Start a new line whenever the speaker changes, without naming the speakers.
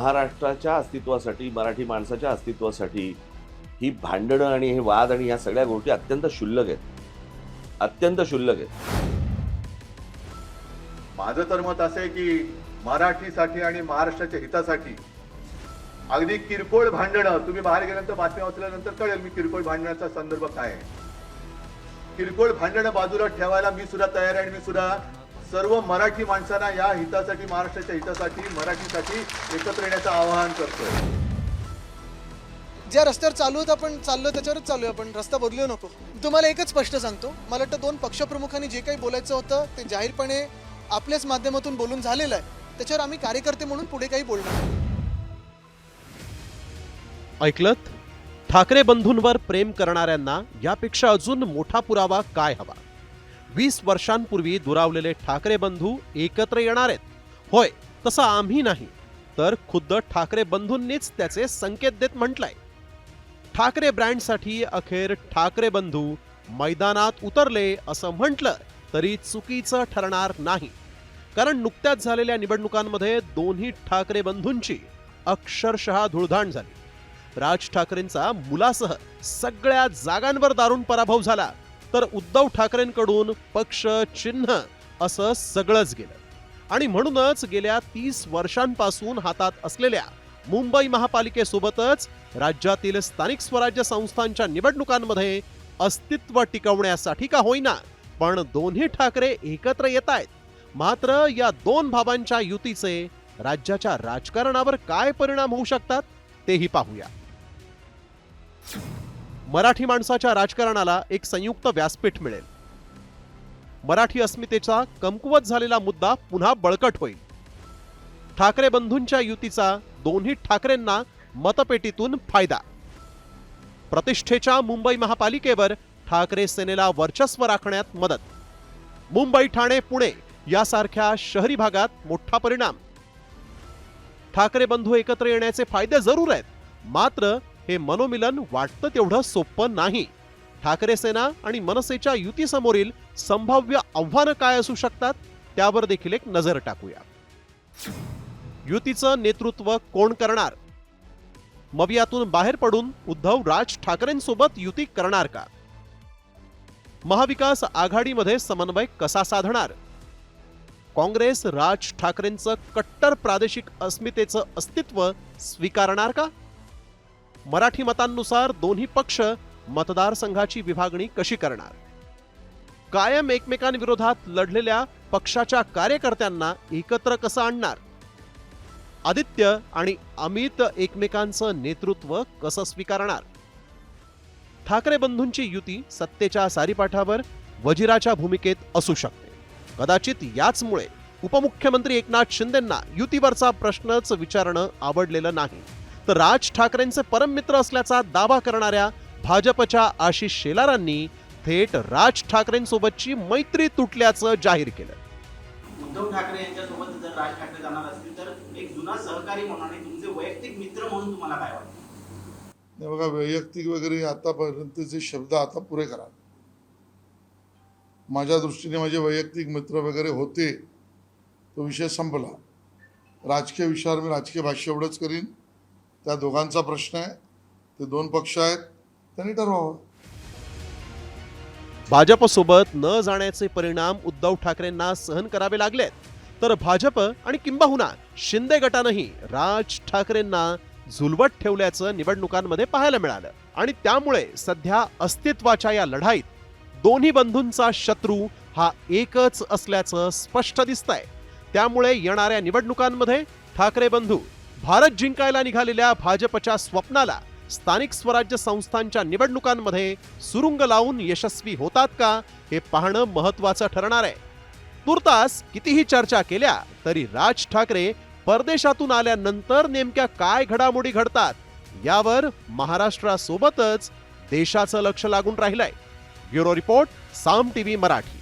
महाराष्ट्राच्या अस्तित्वासाठी मराठी माणसाच्या अस्तित्वासाठी ही भांडणं आणि हे वाद आणि ह्या सगळ्या गोष्टी अत्यंत क्षुल्लक आहेत. अत्यंत क्षुल्लक आहेत.
माझं तर मत असं आहे की मराठीसाठी आणि महाराष्ट्राच्या हितासाठी अगदी किरकोळ भांडणं तुम्ही बाहेर गेल्यानंतर बातम्या वाचल्यानंतर कळेल मी किरकोळ भांडणाचा संदर्भ काय आहे. किरकोळ भांडणं बाजूला ठेवायला मी सुद्धा तयार आहे आणि मी सुद्धा सर्व मराठी माणसांना या हितासाठी महाराष्ट्राच्या हितासाठी मराठीसाठी एकत्र येण्याचं आवाहन करतोय.
ज्या रस्त्यावर चालू होत आपण चाललो त्याच्यावरच चालू आहे आपण. रस्ता बदलू नको. तुम्हाला एकच स्पष्ट सांगतो. मला वाटतं दोन पक्षप्रमुखांनी जे काही बोलायचं होतं ते जाहीरपणे आपल्याच माध्यमातून बोलून झालेलं आहे. त्याच्यावर आम्ही कार्यकर्ते म्हणून पुढे काही बोलणार नाही.
ऐकलत? ठाकरे बंधूंवर प्रेम करणाऱ्यांना यापेक्षा अजून मोठा पुरावा काय हवा? वीस वर्षांपूर्वी दुरावलेले ठाकरे बंधू एकत्र येणार आहेत. होय तसं आम्ही नाही तर खुद्द ठाकरे बंधूंनीच त्याचे संकेत देत म्हटलंय. ठाकरे ब्रँडसाठी अखेर ठाकरे बंधू मैदानात उतरले असं म्हटलं तरी चुकीचं ठरणार नाही. कारण नुकत्याच झालेल्या निवडणुकांमध्ये दोन्ही ठाकरे बंधूंची अक्षरशः धुळधाण झाली. राज ठाकरेंचा मुलासह सगळ्या जागांवर दारुण पराभव झाला. तर उद्धव ठाकरेंकडून पक्ष चिन्ह असं सगळंच गेलं. आणि म्हणूनच गेल्या तीस वर्षांपासून हातात असलेल्या मुंबई महापालिकेसोबतच राज्यातील स्थानिक स्वराज्य संस्थांच्या निवडणुकांमध्ये अस्तित्व टिकवण्यासाठी का होईना पण दोन्ही ठाकरे एकत्र येत आहेत मात्र या दोन भावांच्या युतीचे राज्याच्या राजकारणावर काय परिणाम होऊ शकतात तेही पाहूया. मराठी माणसाच्या राजकारणाला एक संयुक्त व्यासपीठ मिळेल. मराठी अस्मितेचा कमकुवत झालेला मुद्दा पुन्हा बळकट होईल. ठाकरे बंधूंच्या युतीचा दोन्ही ठाकरेंना मतपेटीतून फायदा. प्रतिष्ठेच्या मुंबई महापालिकेवर ठाकरे सेनेला वर्चस्व राखण्यात मदत. मुंबई ठाणे पुणे यासारख्या शहरी भागात मोठा परिणाम. ठाकरे बंधू एकत्र येण्याचे फायदे जरूर आहेत मात्र हे मनोमिलन वाटतं तेवढं सोपं नाही. ठाकरे सेना आणि मनसेच्या युतीसमोरील संभाव्य आव्हानं काय असू शकतात त्यावर देखील एक नजर टाकूया. युतीचं नेतृत्व कोण करणार? मवियातून बाहेर पडून उद्धव राज ठाकरेंसोबत युती करणार का? महाविकास आघाडीमध्ये समन्वय कसा साधणार? काँग्रेस राज ठाकरेंचं कट्टर प्रादेशिक अस्मितेचं अस्तित्व स्वीकारणार का? मराठी मतांनुसार दोन्ही पक्ष मतदारसंघाची विभागणी कशी करणार? कायम एकमेकांविरोधात लढलेल्या पक्षाच्या कार्यकर्त्यांना एकत्र कसं आणणार? आदित्य आणि अमित एकमेकांचं नेतृत्व कसं स्वीकारणार? ठाकरे बंधूंची युती सत्तेच्या सारीपाठावर वजिराच्या भूमिकेत असू शकते. कदाचित याचमुळे उपमुख्यमंत्री एकनाथ शिंदेंना युतीवरचा प्रश्नच विचारणं आवडलेलं नाही. तर राज ठाकरेंचे परम मित्र असल्याचा दावा करणाऱ्या भाजपच्या आशिष शेलारांनी थेट राज ठाकरेंसोबतची मैत्री तुटल्याचं जाहीर केलं.
उद्धव ठाकरे यांच्यासोबत जर राज ठाकरे जाणार असतील तर एक जुना सहकारी म्हणून आणि तुमचे वैयक्तिक मित्र म्हणून तुम्हाला काय वाटतं?
नाही बघा वैयक्तिक वगैरे आतापर्यंतचे शब्द आता पुरे करा. माझ्या दृष्टीने माझे वैयक्तिक मित्र वगैरे होते तो विषय संपला. राजकीय विषयावर मी राजकीय भाष्य एवढंच करीन. त्या दोघांचा प्रश्न आहे. ते दोन पक्ष आहेत. त्यांनी ठरवावं.
भाजपसोबत न जाण्याचे परिणाम उद्धव ठाकरेंना सहन करावे लागलेत. तर भाजप आणि किंबहुना शिंदे गटानंही राज ठाकरेंना झुलवत ठेवल्याचं निवडणुकांमध्ये पाहायला मिळालं. आणि त्यामुळे सध्या अस्तित्वाच्या या लढाईत दोन्ही बंधूंचा शत्रू हा एकच असल्याचं स्पष्ट दिसतंय. त्यामुळे येणाऱ्या निवडणुकांमध्ये ठाकरे बंधू भारत जिंकायला निघालेल्या भाजपच्या स्वप्नाला स्थानिक स्वराज्य संस्थांच्या निवडणुकांमध्ये सुरुंग लावून यशस्वी होतात का हे पाहणं महत्वाचं ठरणार आहे. तुर्तास कितीही चर्चा केल्या तरी राज ठाकरे परदेशातून आल्यानंतर नेमक्या काय घडामोडी घडतात यावर महाराष्ट्रासोबतच देशाचं लक्ष लागून राहिलंय. Bureau report Saam TV Marathi.